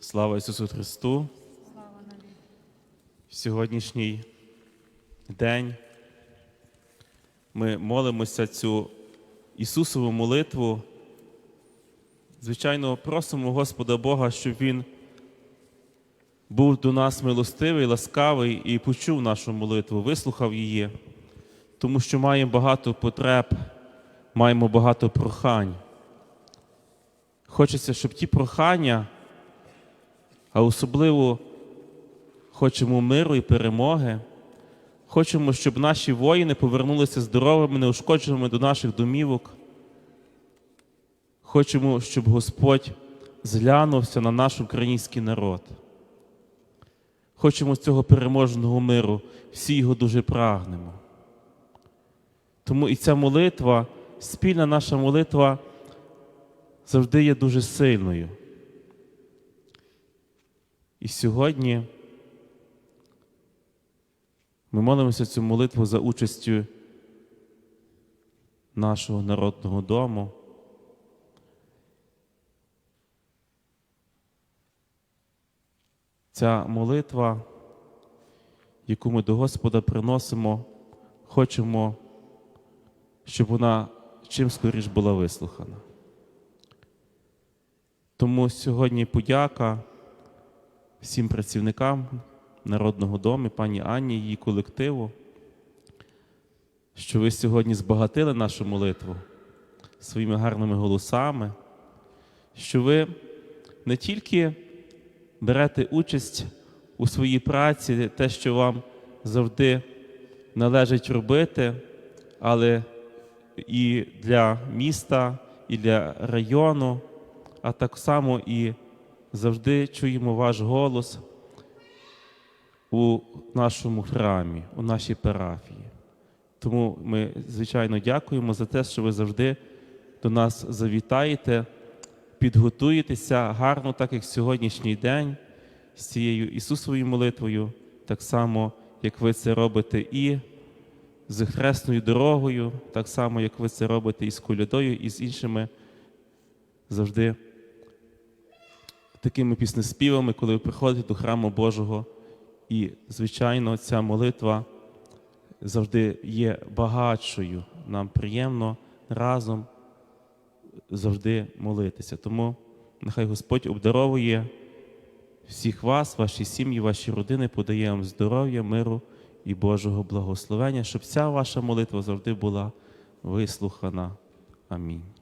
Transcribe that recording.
Слава Ісусу Христу! В сьогоднішній день ми молимося цю Ісусову молитву. Звичайно, просимо Господа Бога, щоб Він був до нас милостивий, ласкавий і почув нашу молитву, вислухав її, тому що маємо багато потреб, маємо багато прохань. Хочеться, щоб ті прохання, а особливо хочемо миру і перемоги. Хочемо, щоб наші воїни повернулися здоровими, неушкодженими до наших домівок. Хочемо, щоб Господь зглянувся на наш український народ. Хочемо цього переможного миру, всі його дуже прагнемо. Тому і ця молитва, спільна наша молитва, завжди є дуже сильною. І сьогодні ми молимося цю молитву за участю нашого народного дому. Ця молитва, яку ми до Господа приносимо, хочемо, щоб вона чим скоріш була вислухана. Тому сьогодні подяка всім працівникам Народного дому, пані Анні, її колективу, що ви сьогодні збагатили нашу молитву своїми гарними голосами, що ви не тільки берете участь у своїй праці, те, що вам завжди належить робити, але і для міста, і для району, а так само і завжди чуємо ваш голос у нашому храмі, у нашій парафії. Тому ми, звичайно, дякуємо за те, що ви завжди до нас завітаєте, підготуєтеся гарно, так як сьогоднішній день, з цією Ісусовою молитвою, так само, як ви це робите і з хресною дорогою, так само, як ви це робите і з колядою, і з іншими завжди такими піснеспівами, коли ви приходите до храму Божого. І, звичайно, ця молитва завжди є багатшою. Нам приємно разом завжди молитися. Тому нехай Господь обдаровує всіх вас, ваші сім'ї, ваші родини, подає вам здоров'я, миру і Божого благословення, щоб ця ваша молитва завжди була вислухана. Амінь.